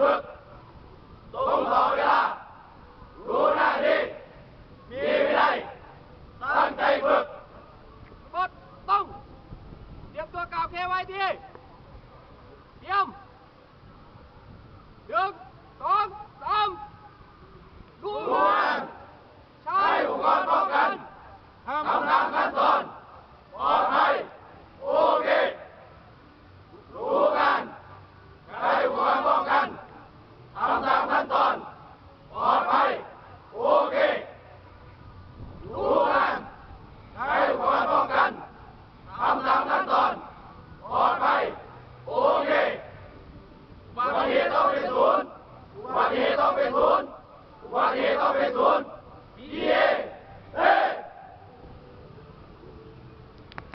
ฝึกตรงต่อเวลา รู้หน้าที่มีวินัยตั้งใจฝึกกดต้อง เตรียมตัวกล่าวเคไว้ที่ Salvador e Ele